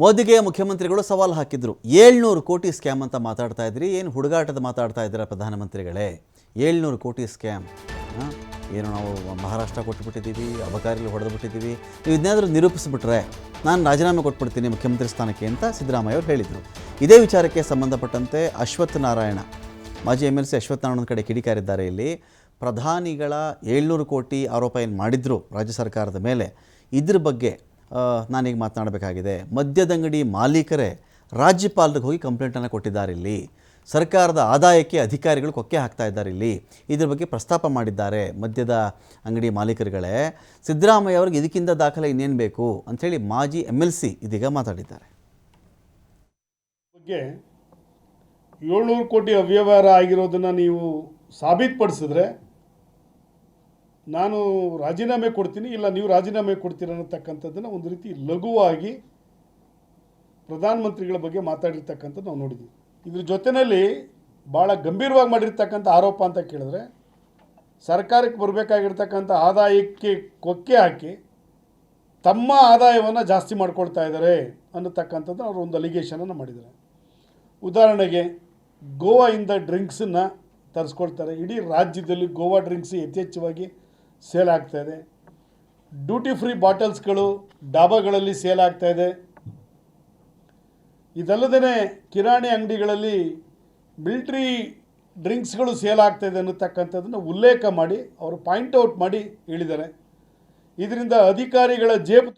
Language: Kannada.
ಮೋದಿಗೆ ಮುಖ್ಯಮಂತ್ರಿಗಳು ಸವಾಲು ಹಾಕಿದ್ರು. ಏಳ್ನೂರು ಕೋಟಿ ಸ್ಕ್ಯಾಮ್ ಅಂತ ಮಾತಾಡ್ತಾ ಇದ್ರಿ. ಏನು ಹುಡುಗಾಟದ ಮಾತಾಡ್ತಾ ಇದ್ದೀರಾ ಪ್ರಧಾನಮಂತ್ರಿಗಳೇ? ಏಳ್ನೂರು ಕೋಟಿ ಸ್ಕ್ಯಾಮ್. ಏನು ನಾವು ಮಹಾರಾಷ್ಟ್ರ ಕೊಟ್ಬಿಟ್ಟಿದ್ದೀವಿ ಅಬಕಾರಿಗಳು ಹೊಡೆದು ಬಿಟ್ಟಿದ್ದೀವಿ ನೀವು ಇದನ್ನಾದರೂ ನಿರೂಪಿಸ್ಬಿಟ್ರೆ ನಾನು ರಾಜೀನಾಮೆ ಕೊಟ್ಬಿಡ್ತೀನಿ ಮುಖ್ಯಮಂತ್ರಿ ಸ್ಥಾನಕ್ಕೆ ಅಂತ ಸಿದ್ದರಾಮಯ್ಯ ಅವರು ಹೇಳಿದರು. ಇದೇ ವಿಚಾರಕ್ಕೆ ಸಂಬಂಧಪಟ್ಟಂತೆ ಅಶ್ವಥ್ ನಾರಾಯಣ, ಮಾಜಿ M L C Ashwath Narayana ಕಡೆ ಕಿಡಿಕಾರಿದ್ದಾರೆ ಇಲ್ಲಿ. ಪ್ರಧಾನಿಗಳ ಏಳ್ನೂರು ಕೋಟಿ ಆರೋಪ ಏನು ಮಾಡಿದ್ರು ರಾಜ್ಯ ಸರ್ಕಾರದ ಮೇಲೆ? ಇದ್ರ ಬಗ್ಗೆ ನಾನೀಗ ಮಾತನಾಡಬೇಕಾಗಿದೆ. ಮದ್ಯದಂಗಡಿ ಮಾಲೀಕರೇ, ರಾಜ್ಯಪಾಲರಿಗೆ ಹೋಗಿ ಕಂಪ್ಲೇಂಟನ್ನು ಕೊಟ್ಟಿದ್ದಾರೆ ಇಲ್ಲಿ. ಸರ್ಕಾರದ ಆದಾಯಕ್ಕೆ ಅಧಿಕಾರಿಗಳು ಕೊಕ್ಕೆ ಹಾಕ್ತಾ ಇದ್ದಾರೆ ಇಲ್ಲಿ. ಇದ್ರ ಬಗ್ಗೆ ಪ್ರಸ್ತಾಪ ಮಾಡಿದ್ದಾರೆ ಮದ್ಯದ ಅಂಗಡಿ ಮಾಲೀಕರುಗಳೇ. ಸಿದ್ದರಾಮಯ್ಯ ಅವ್ರಿಗೆ ಇದಕ್ಕಿಂತ ದಾಖಲೆ ಇನ್ನೇನು ಬೇಕು ಅಂಥೇಳಿ ಮಾಜಿ ಎಂ ಎಲ್ ಸಿ ಇದೀಗ ಮಾತಾಡಿದ್ದಾರೆ. ಬಗ್ಗೆ ಏಳ್ನೂರು ಕೋಟಿ ಅವ್ಯವಹಾರ ಆಗಿರೋದನ್ನು ನೀವು ಸಾಬೀತುಪಡಿಸಿದ್ರೆ ನಾನು ರಾಜೀನಾಮೆ ಕೊಡ್ತೀನಿ ಇಲ್ಲ ನೀವು ರಾಜೀನಾಮೆ ಕೊಡ್ತೀರ ಅನ್ನತಕ್ಕಂಥದ್ದನ್ನು ಒಂದು ರೀತಿ ಲಘುವಾಗಿ ಪ್ರಧಾನಮಂತ್ರಿಗಳ ಬಗ್ಗೆ ಮಾತಾಡಿರ್ತಕ್ಕಂಥದ್ದು ನಾವು ನೋಡಿದ್ವಿ ಇದ್ರ ಜೊತೆಯಲ್ಲಿ ಭಾಳ ಗಂಭೀರವಾಗಿ ಮಾಡಿರ್ತಕ್ಕಂಥ ಆರೋಪ ಅಂತ ಕೇಳಿದ್ರೆ ಸರ್ಕಾರಕ್ಕೆ ಬರಬೇಕಾಗಿರ್ತಕ್ಕಂಥ ಆದಾಯಕ್ಕೆ ಕೊಕ್ಕೆ ಹಾಕಿ ತಮ್ಮ ಆದಾಯವನ್ನು ಜಾಸ್ತಿ ಮಾಡ್ಕೊಳ್ತಾ ಇದ್ದಾರೆ ಅನ್ನತಕ್ಕಂಥದ್ದು ಅವರು ಒಂದು ಅಲಿಗೇಷನನ್ನು ಮಾಡಿದ್ದಾರೆ. ಉದಾಹರಣೆಗೆ ಗೋವಾಯಿಂದ ಡ್ರಿಂಕ್ಸನ್ನು ತರಿಸ್ಕೊಳ್ತಾರೆ. ಇಡೀ ರಾಜ್ಯದಲ್ಲಿ ಗೋವಾ ಡ್ರಿಂಕ್ಸ್ ಯಥೇಚ್ಛವಾಗಿ ಸೇಲ್ ಇದೆ. ಡ್ಯೂಟಿ ಫ್ರೀ ಬಾಟಲ್ಸ್ಗಳು ಡಾಬಾಗಳಲ್ಲಿ ಸೇಲ್ ಆಗ್ತಾ ಇದೆ. ಇದಲ್ಲದೇ ಕಿರಾಣಿ ಅಂಗಡಿಗಳಲ್ಲಿ ಮಿಲ್ಟ್ರಿ ಡ್ರಿಂಕ್ಸ್ಗಳು ಸೇಲ್ ಆಗ್ತಾ ಇದೆ ಅನ್ನತಕ್ಕಂಥದ್ದನ್ನು ಉಲ್ಲೇಖ ಮಾಡಿ, ಅವರು ಪಾಯಿಂಟ್ ಔಟ್ ಮಾಡಿ ಹೇಳಿದ್ದಾರೆ. ಇದರಿಂದ ಅಧಿಕಾರಿಗಳ ಜೇಬು